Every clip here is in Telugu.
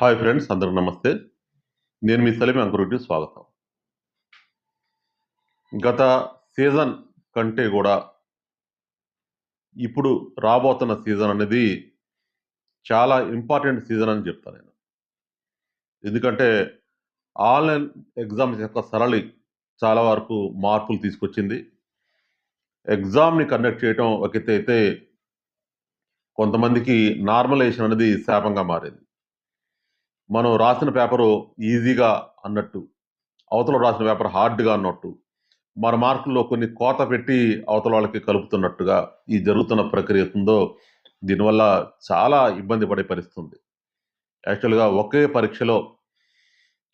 హాయ్ ఫ్రెండ్స్ అందరికి నమస్తే. నేను మీ సలీం అంకురెడ్డి స్వాగతం. గత సీజన్ కంటే కూడా ఇప్పుడు రాబోతున్న సీజన్ అనేది చాలా ఇంపార్టెంట్ సీజన్ అని చెప్తాను నేను. ఎందుకంటే ఆన్లైన్ ఎగ్జామ్స్ యొక్క సరళి చాలా వరకు మార్పులు తీసుకొచ్చింది. ఎగ్జామ్ని కండక్ట్ చేయటం ఒకతే అయితే కొంతమందికి నార్మలైజేషన్ అనేది శాపంగా మారింది. మనం రాసిన పేపరు ఈజీగా అన్నట్టు అవతల రాసిన పేపర్ హార్డ్గా అన్నట్టు మన మార్కుల్లో కొన్ని కోత పెట్టి అవతల వాళ్ళకి కలుపుతున్నట్టుగా ఈ జరుగుతున్న ప్రక్రియ ఉందో దీనివల్ల చాలా ఇబ్బంది పడే పరిస్థితుంది. యాక్చువల్గా ఒకే పరీక్షలో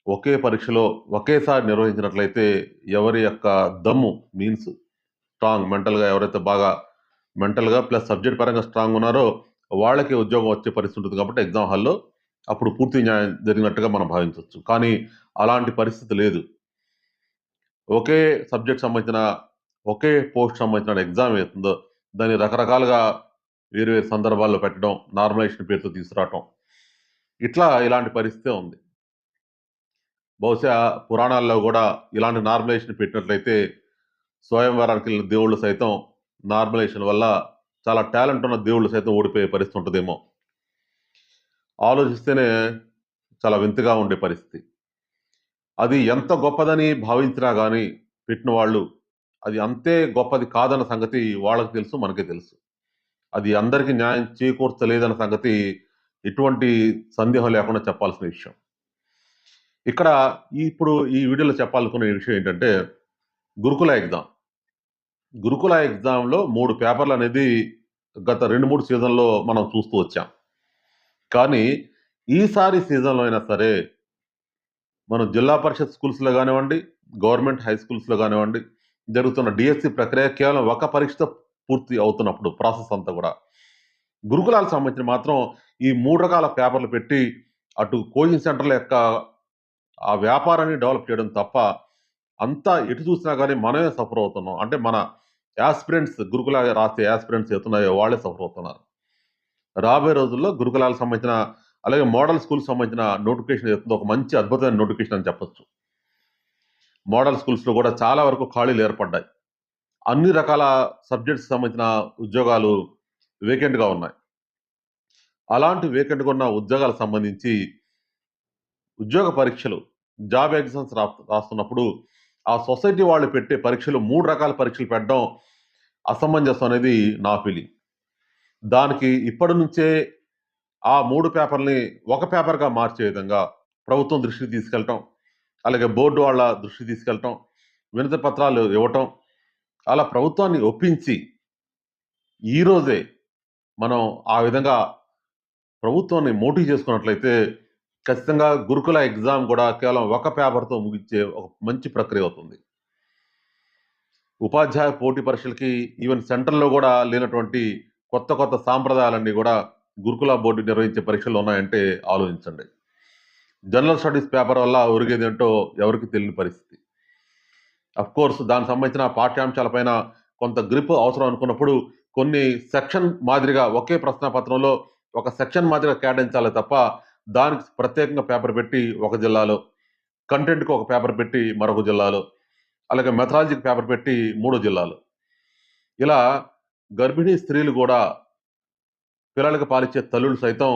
ఒకే పరీక్షలో ఒకేసారి నిర్వహించినట్లయితే ఎవరి యొక్క దమ్ము మీన్స్ స్ట్రాంగ్ మెంటల్గా ఎవరైతే బాగా మెంటల్గా ప్లస్ సబ్జెక్ట్ పరంగా స్ట్రాంగ్ ఉన్నారో వాళ్ళకి ఉద్యోగం వచ్చే పరిస్థితి ఉంటుంది కాబట్టి ఎగ్జామ్ హాల్లో అప్పుడు పూర్తి న్యాయం జరిగినట్టుగా మనం భావించవచ్చు. కానీ అలాంటి పరిస్థితి లేదు. ఒకే సబ్జెక్ట్ సంబంధించిన ఒకే పోస్ట్ సంబంధించిన ఎగ్జామ్ ఏతుందో దాన్ని రకరకాలుగా వేరు వేరు సందర్భాల్లో పెట్టడం నార్మలైజేషన్ పేరుతో తీసుకురావటం. ఇట్లా ఇలాంటి పరిస్థితే ఉంది. బహుశా పురాణాల్లో కూడా ఇలాంటి నార్మలైజేషన్ పెట్టినట్లయితే స్వయంవరానికి వెళ్ళిన దేవుళ్ళు సైతం నార్మలైజేషన్ వల్ల చాలా టాలెంట్ ఉన్న దేవుళ్ళు సైతం ఓడిపోయే పరిస్థితి ఉంటుందేమో. ఆలోచిస్తేనే చాలా వింతగా ఉండే పరిస్థితి. అది ఎంత గొప్పదని భావించినా కానీ పెట్టిన వాళ్ళు అది అంతే గొప్పది కాదన్న సంగతి వాళ్ళకి తెలుసు మనకే తెలుసు. అది అందరికీ న్యాయం చేకూర్చలేదన్న సంగతి ఎటువంటి సందేహం లేకుండా చెప్పాల్సిన విషయం. ఇక్కడ ఇప్పుడు ఈ వీడియోలో చెప్పాలనుకునే విషయం ఏంటంటే గురుకుల ఎగ్జామ్. గురుకుల ఎగ్జామ్లో మూడు పేపర్లు అనేది గత రెండు మూడు సీజన్లో మనం చూస్తూ వచ్చాం. కానీ ఈసారి సీజన్లో అయినా సరే మనం జిల్లా పరిషత్ స్కూల్స్లో కానివ్వండి గవర్నమెంట్ హై స్కూల్స్లో కానివ్వండి జరుగుతున్న డిఎస్సి ప్రక్రియ కేవలం ఒక పరీక్షతో పూర్తి అవుతున్నప్పుడు ప్రాసెస్ అంతా కూడా. గురుకులాలకు సంబంధించిన మాత్రం ఈ మూడు రకాల పేపర్లు పెట్టి అటు కోచింగ్ సెంటర్ల యొక్క ఆ వ్యాపారాన్ని డెవలప్ చేయడం తప్ప అంతా ఎటు చూసినా కానీ మనమే సఫర్ అవుతున్నాం. అంటే మన యాస్పిరెంట్స్ గురుకుల రాసే యాస్పిరెంట్స్ ఎత్తున్నాయో వాళ్ళే సఫర్ అవుతున్నారు. రాబోయే రోజుల్లో గురుకులాలకు సంబంధించిన అలాగే మోడల్ స్కూల్స్ సంబంధించిన నోటిఫికేషన్ ఎత్తుందో ఒక మంచి అద్భుతమైన నోటిఫికేషన్ అని చెప్పొచ్చు. మోడల్ స్కూల్స్లో కూడా చాలా వరకు ఖాళీలు ఏర్పడ్డాయి. అన్ని రకాల సబ్జెక్ట్స్ సంబంధించిన ఉద్యోగాలు వేకెంట్గా ఉన్నాయి. అలాంటి వేకెంట్గా ఉన్న ఉద్యోగాలకు సంబంధించి ఉద్యోగ పరీక్షలు జాబ్ ఎగ్జామ్స్ రా రాస్తున్నప్పుడు ఆ సొసైటీ వాళ్ళు పెట్టే పరీక్షలు మూడు రకాల పరీక్షలు పెట్టడం అసమంజసం అనేది నా ఫీలింగ్. దానికి ఇప్పటి నుంచే ఆ మూడు పేపర్ని ఒక పేపర్గా మార్చే విధంగా ప్రభుత్వం దృష్టికి తీసుకెళ్ళటం అలాగే బోర్డు వాళ్ళ దృష్టికి తీసుకెళ్ళటం వినతి పత్రాలు ఇవ్వటం అలా ప్రభుత్వాన్ని ఒప్పించి ఈరోజే మనం ఆ విధంగా ప్రభుత్వాన్ని మోటివ్ చేసుకున్నట్లయితే ఖచ్చితంగా గురుకుల ఎగ్జామ్ కూడా కేవలం ఒక పేపర్తో ముగించే ఒక మంచి ప్రక్రియ అవుతుంది. ఉపాధ్యాయ పోటీ పరీక్షలకి ఈవెన్ సెంటర్లో కూడా లేనటువంటి కొత్త కొత్త సాంప్రదాయాలన్నీ కూడా గురుకుల బోర్డు నిర్వహించే పరీక్షలు ఉన్నాయంటే ఆలోచించండి. జనరల్ స్టడీస్ పేపర్ వల్ల ఒరిగేది ఏంటో ఎవరికి తెలియని పరిస్థితి. అఫ్ కోర్స్ దానికి సంబంధించిన పాఠ్యాంశాలపైన కొంత గ్రిప్ అవసరం అనుకున్నప్పుడు కొన్ని సెక్షన్ మాదిరిగా ఒకే ప్రశ్న పత్రంలో ఒక సెక్షన్ మాదిరిగా కేటాయించాలి తప్ప దానికి ప్రత్యేకంగా పేపర్ పెట్టి ఒక జిల్లాలో కంటెంట్కి ఒక పేపర్ పెట్టి మరొక జిల్లాలో అలాగే మెథాలజీకి పేపర్ పెట్టి మూడో జిల్లాలో. ఇలా గర్భిణీ స్త్రీలు కూడా పిల్లలకు పాలిచ్చే తల్లులు సైతం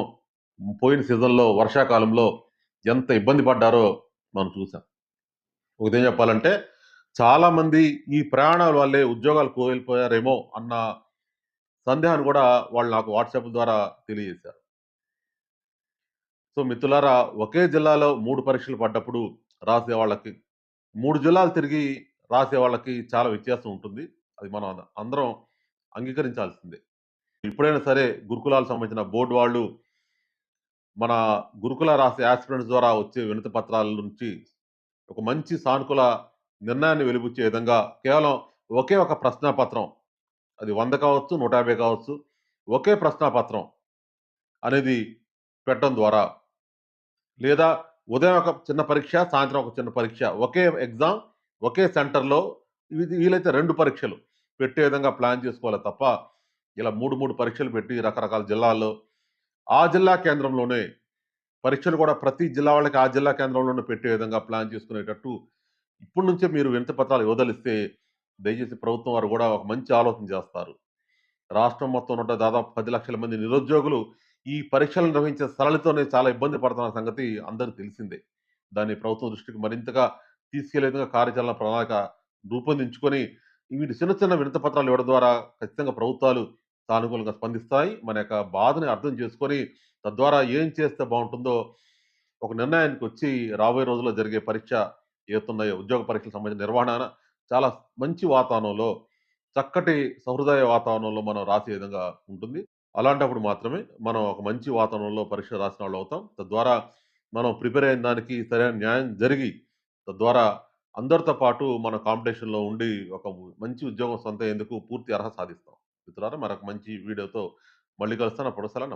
పోయిన సీజన్లో వర్షాకాలంలో ఎంత ఇబ్బంది పడ్డారో మనం చూసాం ఒకదేం చెప్పాలంటే చాలామంది ఈ ప్రయాణాల వల్లే ఉద్యోగాలు కోల్పోయారేమో అన్న సందేహాన్ని కూడా వాళ్ళు నాకు వాట్సాప్ ద్వారా తెలియజేశారు. సో మిత్రులారా ఒకే జిల్లాలో మూడు పరీక్షలు పడ్డప్పుడు రాసే వాళ్ళకి మూడు జిల్లాలు తిరిగి రాసే వాళ్ళకి చాలా వ్యత్యాసం ఉంటుంది. అది మనం అందరం అంగీకరించాల్సిందే. ఇప్పుడైనా సరే గురుకులాలకు సంబంధించిన బోర్డు వాళ్ళు మన గురుకుల రాసే యాస్పిరెంట్స్ ద్వారా వచ్చే వినతి పత్రాల నుంచి ఒక మంచి సానుకూల నిర్ణయాన్ని వెలిబుచ్చే విధంగా కేవలం ఒకే ఒక ప్రశ్నాపత్రం అది వంద కావచ్చు నూట యాభై కావచ్చు ఒకే ప్రశ్నాపత్రం అనేది పెట్టడం ద్వారా లేదా ఉదయం ఒక చిన్న పరీక్ష సాయంత్రం ఒక చిన్న పరీక్ష ఒకే ఎగ్జామ్ ఒకే సెంటర్లో ఇది వీలైతే రెండు పరీక్షలు. పెట్టే విధంగా ప్లాన్ చేసుకోవాలి తప్ప ఇలా మూడు మూడు పరీక్షలు పెట్టి రకరకాల జిల్లాల్లో ఆ జిల్లా కేంద్రంలోనే పరీక్షలు కూడా ప్రతి జిల్లా వాళ్ళకి ఆ జిల్లా కేంద్రంలోనే పెట్టే విధంగా ప్లాన్ చేసుకునేటట్టు ఇప్పటి నుంచే మీరు వినతి పత్రాలు ఇవ్వదలిస్తే దయచేసి ప్రభుత్వం వారు కూడా ఒక మంచి ఆలోచన చేస్తారు. రాష్ట్రం మొత్తం ఉన్న దాదాపు పది లక్షల మంది నిరుద్యోగులు ఈ పరీక్షలు నిర్వహించే సరళితోనే చాలా ఇబ్బంది పడుతున్న సంగతి అందరికీ తెలిసిందే. దాన్ని ప్రభుత్వం దృష్టికి మరింతగా తీసుకెళ్ళే విధంగా కార్యాచరణ ప్రణాళిక రూపొందించుకొని వీటి చిన్న చిన్న వినత పత్రాలు ఇవ్వడం ద్వారా ఖచ్చితంగా ప్రభుత్వాలు సానుకూలంగా స్పందిస్తాయి. మన యొక్క బాధని అర్థం చేసుకొని తద్వారా ఏం చేస్తే బాగుంటుందో ఒక నిర్ణయానికి వచ్చి రాబోయే రోజుల్లో జరిగే పరీక్ష ఏతున్నాయో ఉద్యోగ పరీక్షలకు సంబంధించిన నిర్వహణ చాలా మంచి వాతావరణంలో చక్కటి సహృదయ వాతావరణంలో మనం రాసే విధంగా ఉంటుంది. అలాంటప్పుడు మాత్రమే మనం ఒక మంచి వాతావరణంలో పరీక్ష రాసిన వాళ్ళు అవుతాం. తద్వారా మనం ప్రిపేర్ అయిన దానికి సరైన న్యాయం జరిగి తద్వారా అందరితో పాటు మన కాంపిటీషన్లో ఉండి ఒక మంచి ఉద్యోగం సొంత ఎందుకు పూర్తి అర్హత సాధిస్తాం. మిత్రులారా మరొక మంచి వీడియోతో మళ్ళీ కలుస్తాను. అప్పుడు సెలవు